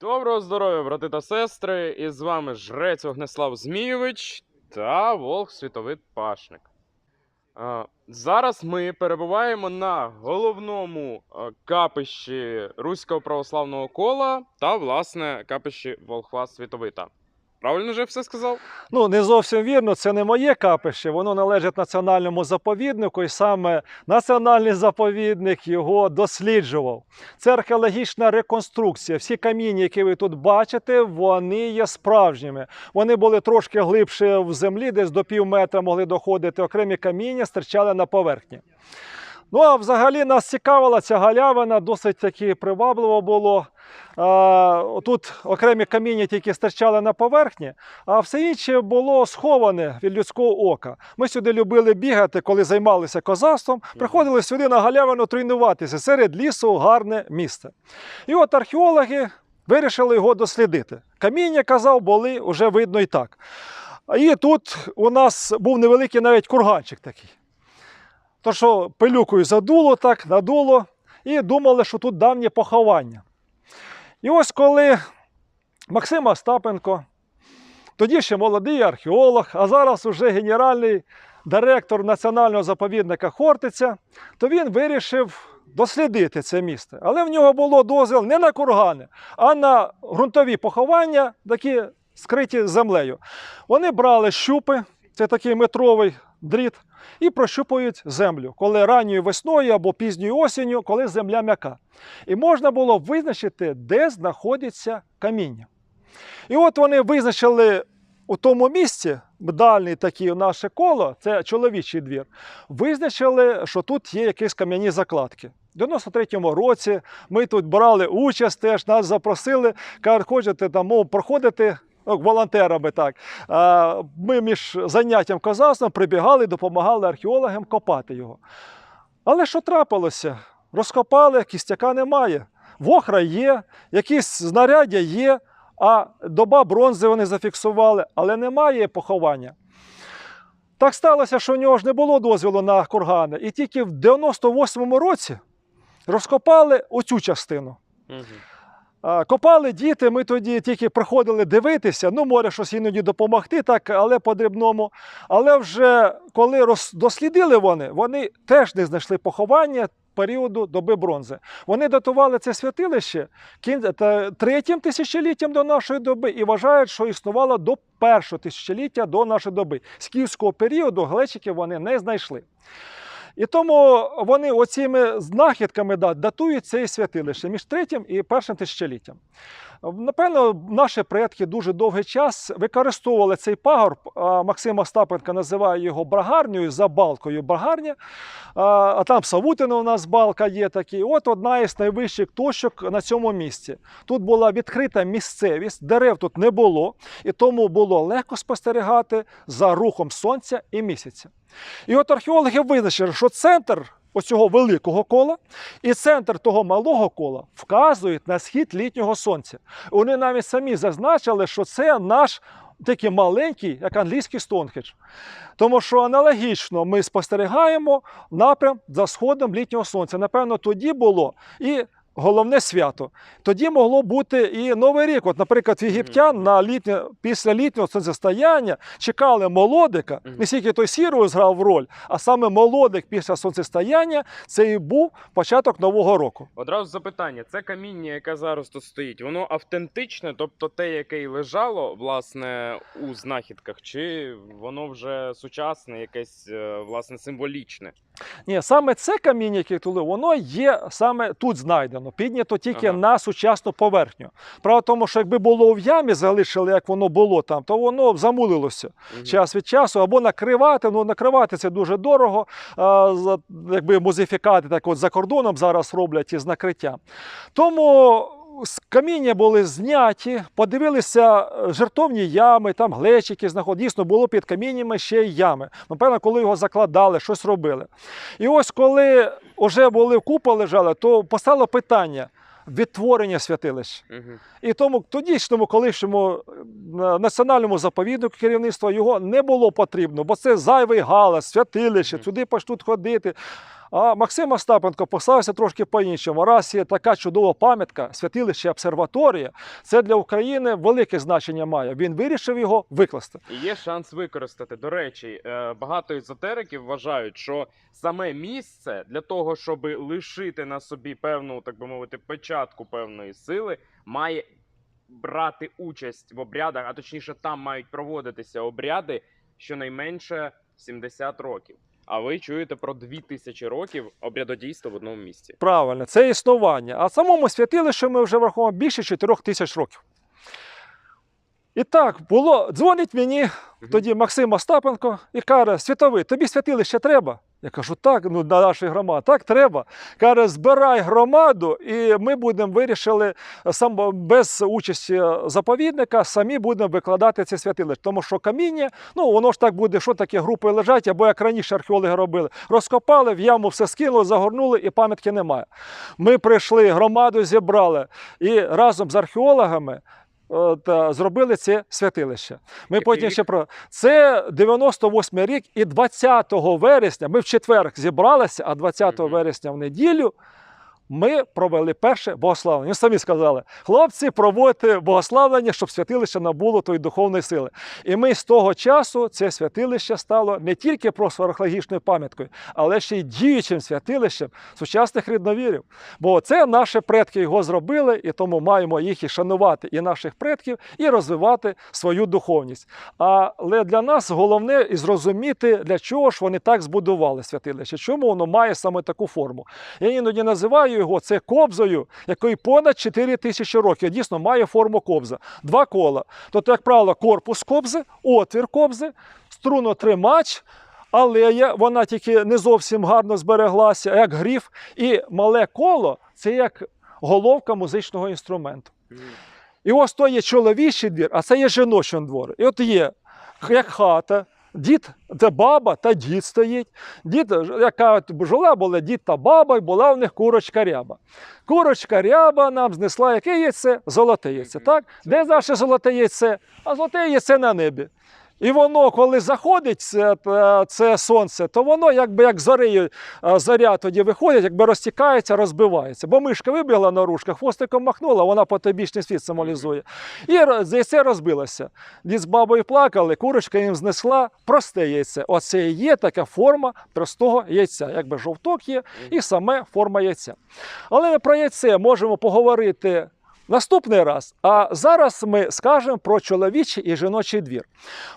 Доброго здоров'я, брати та сестри! І з вами жрець Огнеслав Змійович та Волк Світовид Пашник. Зараз ми перебуваємо на головному капищі Руського православного кола та, власне, капищі Волхва Світовита. Правильно же все сказав? Ну, не зовсім вірно, це не моє капище, воно належить національному заповіднику, і саме національний заповідник його досліджував. Це археологічна реконструкція. Всі каміння, які ви тут бачите, вони є справжніми. Вони були трошки глибше в землі, десь до пів метра могли доходити. Окремі каміння стирчали на поверхні. Ну а взагалі нас цікавила ця галявина, досить таки привабливо було. А, тут окремі каміння тільки стирчали на поверхні, а все інше було сховане від людського ока. Ми сюди любили бігати, коли займалися козацтвом, приходили сюди на галявину тренуватися серед лісу, гарне місце. І от археологи вирішили його дослідити. Каміння, казав, були вже видно і так. І тут у нас був невеликий навіть курганчик такий. То що пилюкою задуло так, надуло, і думали, що тут давнє поховання. І ось коли Максим Остапенко, тоді ще молодий археолог, а зараз уже генеральний директор національного заповідника Хортиця, то він вирішив дослідити це місце. Але в нього було дозвіл не на кургани, а на ґрунтові поховання, такі скриті землею. Вони брали щупи, це такий метровий дріт, і прощупують землю, коли ранньою весною або пізньою осінню, коли земля м'яка. І можна було визначити, де знаходиться каміння. І от вони визначили у тому місці, дальній такі наше коло, це чоловічий двір, визначили, що тут є якісь кам'яні закладки. У 93-му році ми тут брали участь, теж нас запросили, кажуть, хочете там мов, проходити волонтерами так. Ми між заняттям козацтвом прибігали, допомагали археологам копати його. Але що трапилося? Розкопали, кістяка немає. Вохра є, якісь знаряддя є, а доба бронзи вони зафіксували, але немає поховання. Так сталося, що у нього ж не було дозволу на кургани. І тільки в 98-му році розкопали оцю частину. Угу. Копали діти, ми тоді тільки приходили дивитися, ну, може щось іноді допомогти, так, але по-дрібному. Але вже коли дослідили вони, вони теж не знайшли поховання періоду доби бронзи. Вони датували це святилище третім тисячоліттям до нашої доби і вважають, що існувало до першого тисячоліття до нашої доби. З київського періоду глечиків вони не знайшли. І тому вони оціми знахідками да, датують це святилище між третім і першим тисячоліттям. Напевно, наші предки дуже довгий час використовували цей пагорб. Максим Остапенко називає його брагарнею за балкою брагарня. А там Савутина у нас балка є такий. От одна із найвищих точок на цьому місці. Тут була відкрита місцевість, дерев тут не було, і тому було легко спостерігати за рухом сонця і місяця. І от археологи визначили, що центр оцього великого кола і центр того малого кола вказують на схід літнього сонця. Вони навіть самі зазначили, що це наш такий маленький, як англійський Стоунхедж. Тому що аналогічно ми спостерігаємо напрям за сходом літнього сонця. Напевно, тоді було і головне свято. Тоді могло бути і Новий рік. От, наприклад, єгиптян на літнє, після літнього сонцестояння чекали молодика, не стільки той сірою зграв роль, а саме молодик після сонцестояння це і був початок нового року. Одразу запитання: це каміння, яке зараз тут стоїть, воно автентичне, тобто те, яке й лежало, власне, у знахідках, чи воно вже сучасне, якесь е, власне символічне? Ні, саме це каміння, яке тули, воно є саме тут знайдено, піднято тільки Ага. на сучасну поверхню. Право в тому, що якби було в ямі, залишили, як воно було там, то воно замулилося Мгм. час від часу, або накривати. Ну, накривати це дуже дорого. А, за- якби музифікати так от за кордоном зараз роблять із накриттям. Тому з каміння були зняті, подивилися е, жертовні ями, там глечики знаходили. Дійсно, було під каміннями ще й ями. Напевно, коли його закладали, щось робили. І ось коли вже були купа лежали, то постало питання відтворення святилищ. Мгм. І тому тодішньому колишньому е, національному заповіднику керівництва його не було потрібно, бо це зайвий галас, святилище, Мгм. туди почнуть ходити. А Максим Остапенко поставився трошки по-іншому. Раз є така чудова пам'ятка, святилище обсерваторія, це для України велике значення має. Він вирішив його викласти. Є шанс використати. До речі, е, багато езотериків вважають, що саме місце для того, щоб лишити на собі певну, так би мовити, печатку певної сили, має брати участь в обрядах, а точніше, там мають проводитися обряди щонайменше 70 років. А ви чуєте про 2000 років обрядодійства в одному місці. Правильно, це існування. А самому святилищу ми вже враховуємо більше 4 тисяч років. І так, було, дзвонить мені тоді Максим Остапенко і каже: Світовий, тобі святилище треба? Я кажу, так, ну на нашій громаді, так треба. Каже, збирай громаду, і ми будемо вирішили сам без участі заповідника, самі будемо викладати це святилище. Тому що каміння, ну воно ж так буде, що таке групи лежать, або як раніше археологи робили. Розкопали, в яму все скинули, загорнули, і пам'ятки немає. Ми прийшли, громаду зібрали і разом з археологами. Е, Та зробили це святилище. Ми Який потім рік? ще про це 98 рік, і 20 вересня. Ми в четвер зібралися, а 20 Мгм. вересня в неділю ми провели перше богославлення. Вони самі сказали: хлопці, проводьте богославлення, щоб святилище набуло тої духовної сили. І ми з того часу це святилище стало не тільки просто археологічною пам'яткою, але ще й діючим святилищем сучасних рідновірів. Бо це наші предки його зробили, і тому маємо їх і шанувати, і наших предків, і розвивати свою духовність. Але для нас головне і зрозуміти, для чого ж вони так збудували святилище, чому воно має саме таку форму. Я іноді називаю його це кобзою, якої понад 4 тисячі років. Дійсно має форму кобза. Два кола. Тобто, як правило, корпус кобзи, отвір кобзи, струнотримач. Алея, вона тільки не зовсім гарно збереглася, як гріф, і мале коло це як головка музичного інструменту. І ось то є чоловічий двір, а це є жіночий двор. І от є як хата, дід, це баба та дід стоїть. Дід, яка жила була дід та баба, і була в них курочка ряба. Курочка ряба нам знесла яке яйце? Золоте яйце. Так? Де наше золоте яйце? А золоте яйце на небі. І воно, коли заходить це, е, це сонце, то воно якби як зорею, зоря тоді виходить, якби розтікається, розбивається. Бо мишка вибігла на рушках, хвостиком махнула, вона потобічний світ символізує. І яйце розбилося. Дід з бабою плакали, курочка їм знесла просте яйце. Оце і є така форма простого яйця. Якби жовток є, і саме форма яйця. Але про яйце можемо поговорити. Наступний раз. А зараз ми скажемо про чоловічий і жіночий двір.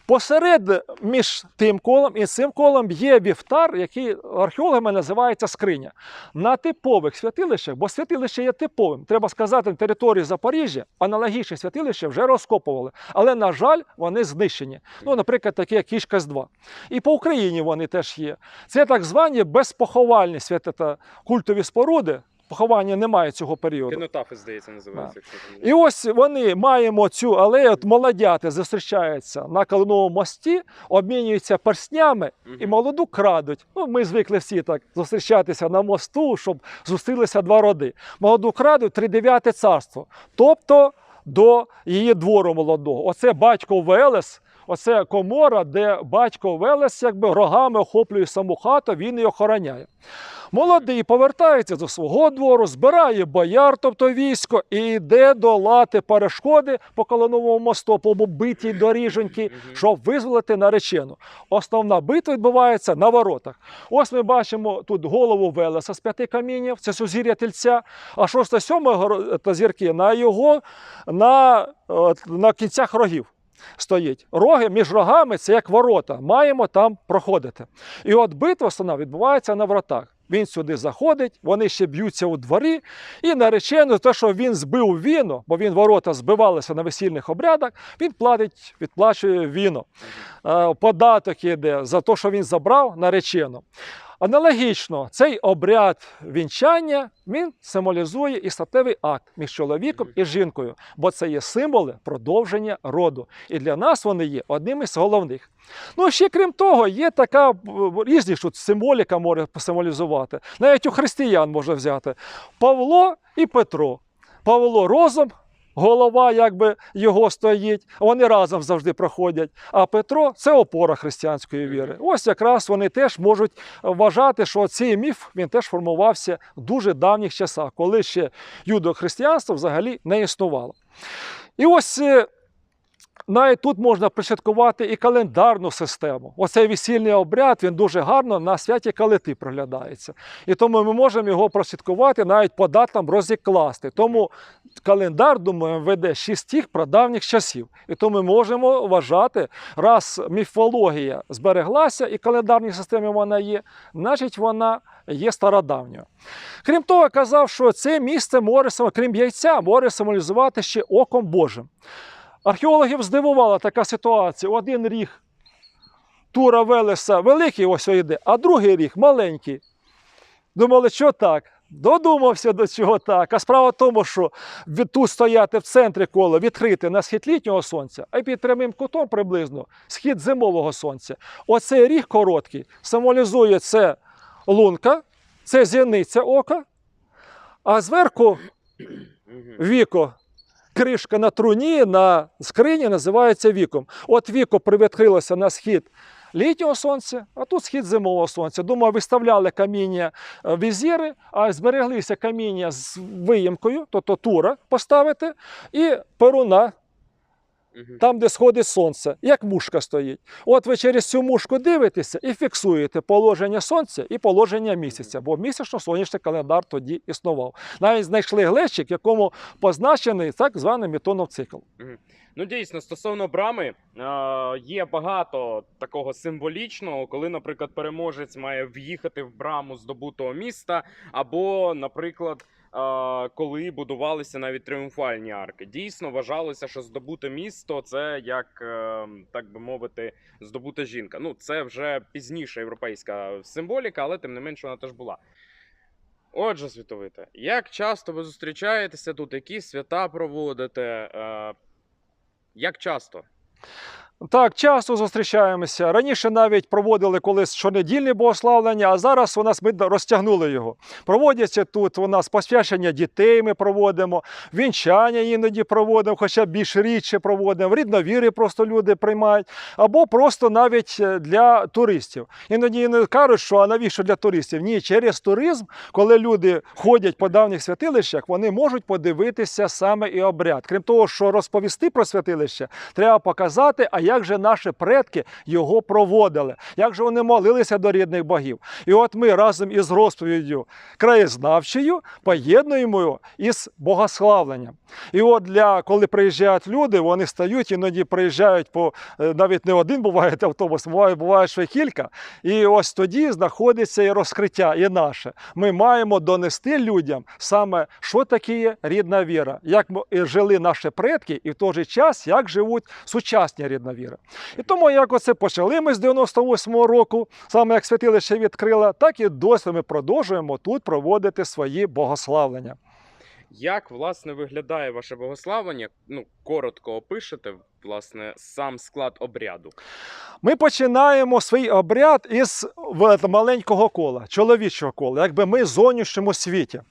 Посеред між тим колом і цим колом є вівтар, який археологами називається скриня. На типових святилищах, бо святилище є типовим. Треба сказати, на території Запоріжжя аналогічні святилища вже розкопували. Але, на жаль, вони знищені. Ну, наприклад, такі як кішка з 2 І по Україні вони теж є. Це так звані безпоховальні свята культові споруди. Поховання немає цього періоду. Кінотафи, здається, називається, якщо І ось вони маємо цю алею, от молодяти зустрічаються на Калиновому мості, обмінюються перснями і молоду крадуть. Ну, ми звикли всі так зустрічатися на мосту, щоб зустрілися два роди. Молоду крадуть тридев'яте царство, тобто до її двору молодого. Оце батько Велес. Оце комора, де батько Велес якби рогами охоплює саму хату, він її охороняє. Молодий повертається до свого двору, збирає бояр, тобто військо, і йде долати перешкоди по Колоновому мосту, по битій доріженьки, щоб визволити наречену. Основна битва відбувається на воротах. Ось ми бачимо тут голову Велеса з п'яти камінів, це сузір'я тельця, а шоста сьома та зірки на його на, на кінцях рогів. Стоїть роги між рогами це як ворота. Маємо там проходити. І от битва основна відбувається на вратах. Він сюди заходить, вони ще б'ються у дворі, і наречено те, що він збив віно, бо він ворота збивалися на весільних обрядах, він платить, відплачує віно. Е, Податок іде за те, що він забрав наречену. Аналогічно, цей обряд вінчання він символізує і статевий акт між чоловіком і жінкою, бо це є символи продовження роду. І для нас вони є одним із головних. Ну, ще крім того, є така е, різні що символіка може посимволізувати. Навіть у християн може взяти Павло і Петро. Павло розум, голова якби його стоїть, вони разом завжди проходять. А Петро це опора християнської віри. Ось якраз вони теж можуть вважати, що цей міф він теж формувався в дуже давніх часах, коли ще юдохристиянство взагалі не існувало. І ось е, навіть тут можна присвяткувати і календарну систему. Оцей весільний обряд він дуже гарно на святі калити проглядається. І тому ми можемо його просвяткувати, навіть по датам розікласти. Тому календар, думаю, веде з тих прадавніх часів. І тому ми можемо вважати, раз міфологія збереглася і календарній системі вона є, значить вона є стародавньою. Крім того, казав, що це місце може, крім яйця, може символізувати ще оком Божим. Археологів здивувала така ситуація. Один ріг Тура Велеса великий ось йде, а другий ріг маленький. Думали, що так? Додумався до цього так. А справа в тому, що від- тут стояти в центрі кола відкрити на схід літнього сонця, а під прямим кутом приблизно схід зимового сонця. Оцей ріг короткий символізує це лунка, це зіниця ока, а зверху віко. Кришка на труні на скрині називається віком. От віко привідкрилося на схід літнього сонця, а тут схід зимового сонця. Думаю, виставляли каміння е, візіри, а збереглися каміння з виємкою, тобто тура поставити, і перуна, там, де сходить сонце, як мушка стоїть. От ви через цю мушку дивитеся і фіксуєте положення сонця і положення місяця, бо місячно-сонячний календар тоді існував. Навіть знайшли глечик, якому позначений так званий метонов цикл. Ну, дійсно, стосовно брами, е, є багато такого символічного, коли, наприклад, переможець має в'їхати в браму здобутого міста, або, наприклад, коли будувалися навіть тріумфальні арки. Дійсно вважалося, що здобуте місто це як, е, так би мовити, здобута жінка. Ну, це вже пізніша європейська символіка, але тим не менш вона теж була. Отже, світовите, як часто ви зустрічаєтеся тут, які свята проводите? Е, як часто? Так, часто зустрічаємося. Раніше навіть проводили колись щонедільне богославлення, а зараз у нас ми розтягнули його. Проводяться тут у нас посвячення дітей. Ми проводимо, вінчання іноді проводимо, хоча більш рідше проводимо. Рідновіри просто люди приймають, або просто навіть е, для туристів. Іноді не кажуть, що а навіщо для туристів? Ні, через туризм, коли люди ходять по давніх святилищах, вони можуть подивитися саме і обряд. Крім того, що розповісти про святилище, треба показати, а як же наші предки його проводили, як же вони молилися до рідних богів. І от ми разом із розповіддю краєзнавчою поєднуємо його із богославленням. І от для коли приїжджають люди, вони стають, іноді приїжджають по е, навіть не один буває автобус, буває, буває й кілька. І ось тоді знаходиться і розкриття, і наше. Ми маємо донести людям саме, що таке рідна віра, як жили наші предки, і в той же час як живуть сучасні рідна віра. І тому, як оце почали ми з 98-го року, саме як святилище відкрила, так і досі ми продовжуємо тут проводити свої богославлення. Як власне виглядає ваше богославлення? Ну, коротко опишете, власне, сам склад обряду. Ми починаємо свій обряд із маленького кола, чоловічого кола, якби ми в зовнішньому світі.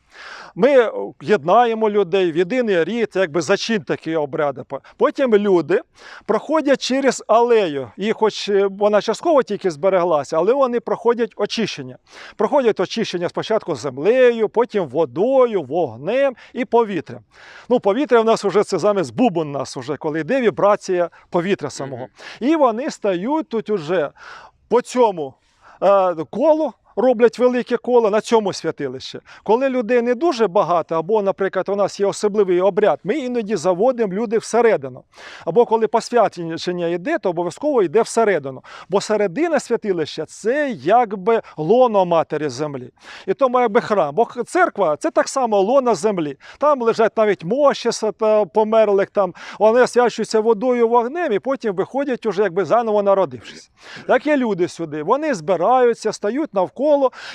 Ми єднаємо людей в єдиний рід, якби зачин такі обряди. Потім люди проходять через алею. І хоч е, вона частково тільки збереглася, але вони проходять очищення. Проходять очищення спочатку землею, потім водою, вогнем і повітрям. Ну, повітря в нас вже це замість бубон у нас вже, коли йде вібрація повітря самого. І вони стають тут уже по цьому е, колу. Роблять велике коло на цьому святилищі. Коли людей не дуже багато, або, наприклад, у нас є особливий обряд, ми іноді заводимо люди всередину. Або коли посвячення йде, то обов'язково йде всередину. Бо середина святилища це якби лоно матері землі. І тому якби храм. Бо церква це так само лона землі. Там лежать навіть мощі померлих, там вони освячуються водою вогнем і потім виходять уже якби заново народившись. Так є люди сюди. Вони збираються, стають навколо,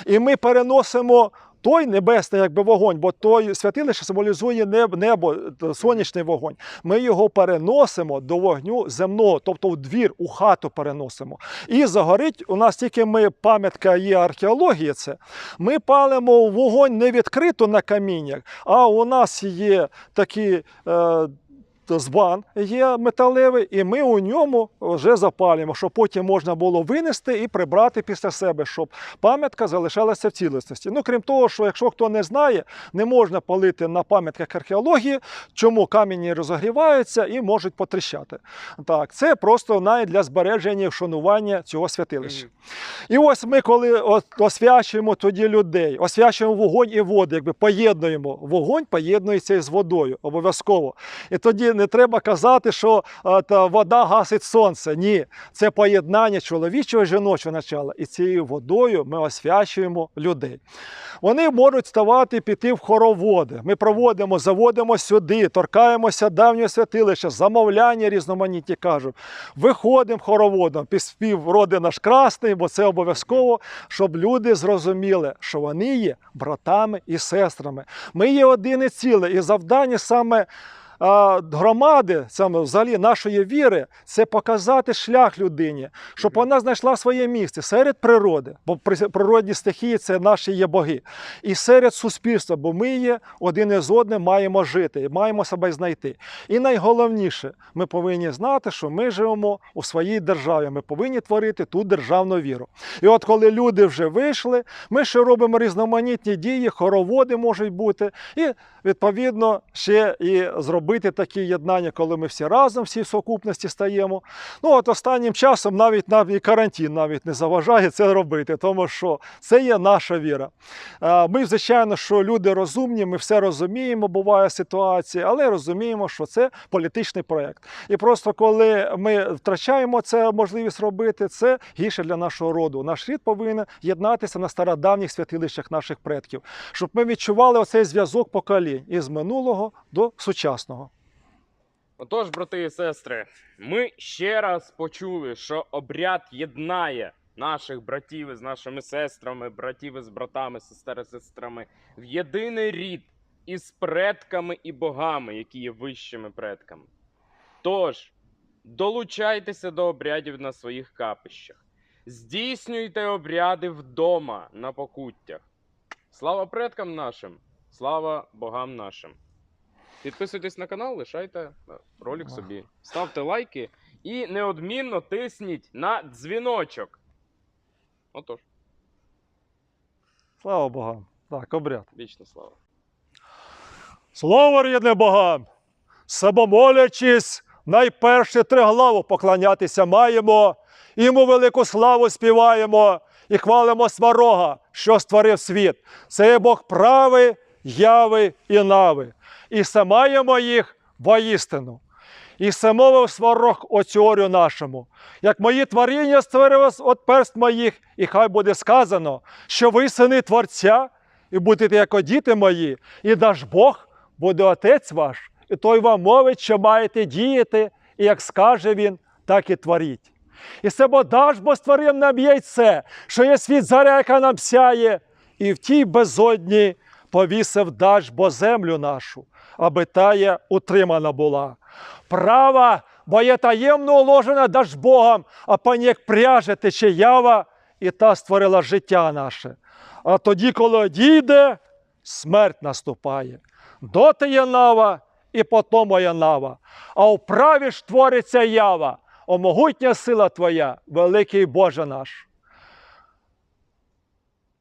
і ми переносимо. Той небесний якби вогонь, бо той святилище символізує небо, сонячний вогонь. Ми його переносимо до вогню земного, тобто в двір, у хату переносимо. І загорить у нас тільки ми пам'ятка є археології. Це ми палимо вогонь не відкрито на каміннях, а у нас є такі е, збан є металевий, і ми у ньому вже запалюємо, щоб потім можна було винести і прибрати після себе, щоб пам'ятка залишалася в цілісності. Ну, крім того, що якщо хто не знає, не можна палити на пам'ятках археології, чому камені розогріваються і можуть потріщати. Так, це просто навіть для збереження і вшанування цього святилища. І ось ми, коли освячуємо тоді людей, освячуємо вогонь і воду, якби поєднуємо. Вогонь поєднується із водою, обов'язково. І тоді не треба казати, що та вода гасить сонце. Ні, це поєднання чоловічого і жіночого начала. І цією водою ми освячуємо людей. Вони можуть ставати піти в хороводи. Ми проводимо, заводимо сюди, торкаємося давнього святилища, замовляння різноманітні кажуть. Виходимо хороводом, піспів роди наш красний, бо це обов'язково, щоб люди зрозуміли, що вони є братами і сестрами. Ми є одне ціле, і завдання саме. Громади, саме взагалі нашої віри, це показати шлях людині, щоб вона знайшла своє місце серед природи, бо природні стихії це наші є боги, і серед суспільства, бо ми є один із одним маємо жити, маємо себе знайти. І найголовніше, ми повинні знати, що ми живемо у своїй державі. Ми повинні творити ту державну віру. І от коли люди вже вийшли, ми ще робимо різноманітні дії, хороводи можуть бути, і відповідно ще і зробити такі єднання, коли ми всі разом, всі в сукупності стаємо. Ну от останнім часом навіть навіть карантин навіть не заважає це робити, тому що це є наша віра. Ми, звичайно, що люди розумні, ми все розуміємо, буває ситуація, але розуміємо, що це політичний проєкт. І просто коли ми втрачаємо це можливість робити, це гірше для нашого роду. Наш рід повинен єднатися на стародавніх святилищах наших предків, щоб ми відчували оцей зв'язок поколінь із минулого до сучасного. Отож, брати і сестри, ми ще раз почули, що обряд єднає наших братів із нашими сестрами, братів із братами, сестер із сестрами в єдиний рід із предками і богами, які є вищими предками. Тож, долучайтеся до обрядів на своїх капищах, здійснюйте обряди вдома на покуттях. Слава предкам нашим, слава богам нашим. Підписуйтесь на канал, лишайте е, ролик собі. Ставте лайки і неодмінно тисніть на дзвіночок. Отож, Слава Богам! Так, обряд. вічна слава. Слава рідним богам! Самомолячись, найперше триглаву поклонятися маємо, йому велику славу співаємо і хвалимо сварога, що створив світ. Це є Бог правий, яви і нави. І все маємо їх воістину. І все мовив сварог оцюорю нашому. Як мої творіння створив от перст моїх, і хай буде сказано, що ви сини Творця, і будете як діти мої, і наш Бог буде Отець ваш, і той вам мовить, що маєте діяти, і як скаже він, так і творіть. І це бодаш, бо створив нам яйце, що є світ заря, яка нам сяє, і в тій безодні повісив даш бо землю нашу, аби тая утримана була. Права, бо є таємно уложена даж Богом, а пані як пряже тече ява, і та створила життя наше. А тоді, коли одійде, смерть наступає. Доти є нава, і потому є нава. А у праві ж твориться ява, о могутня сила Твоя, великий Боже наш.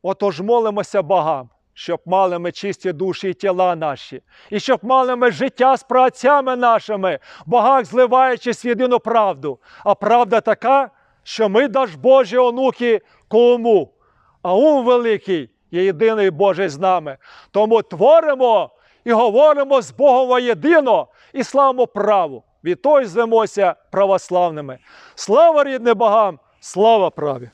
Отож молимося богам, щоб мали ми чисті душі і тіла наші, і щоб мали ми життя з працями нашими, богах зливаючись в єдину правду. А правда така, що ми, даж Божі онуки, кому? А ум великий є єдиний Божий з нами. Тому творимо і говоримо з Богом воєдино і славимо праву. Відтої звемося православними. Слава рідним богам, слава праві!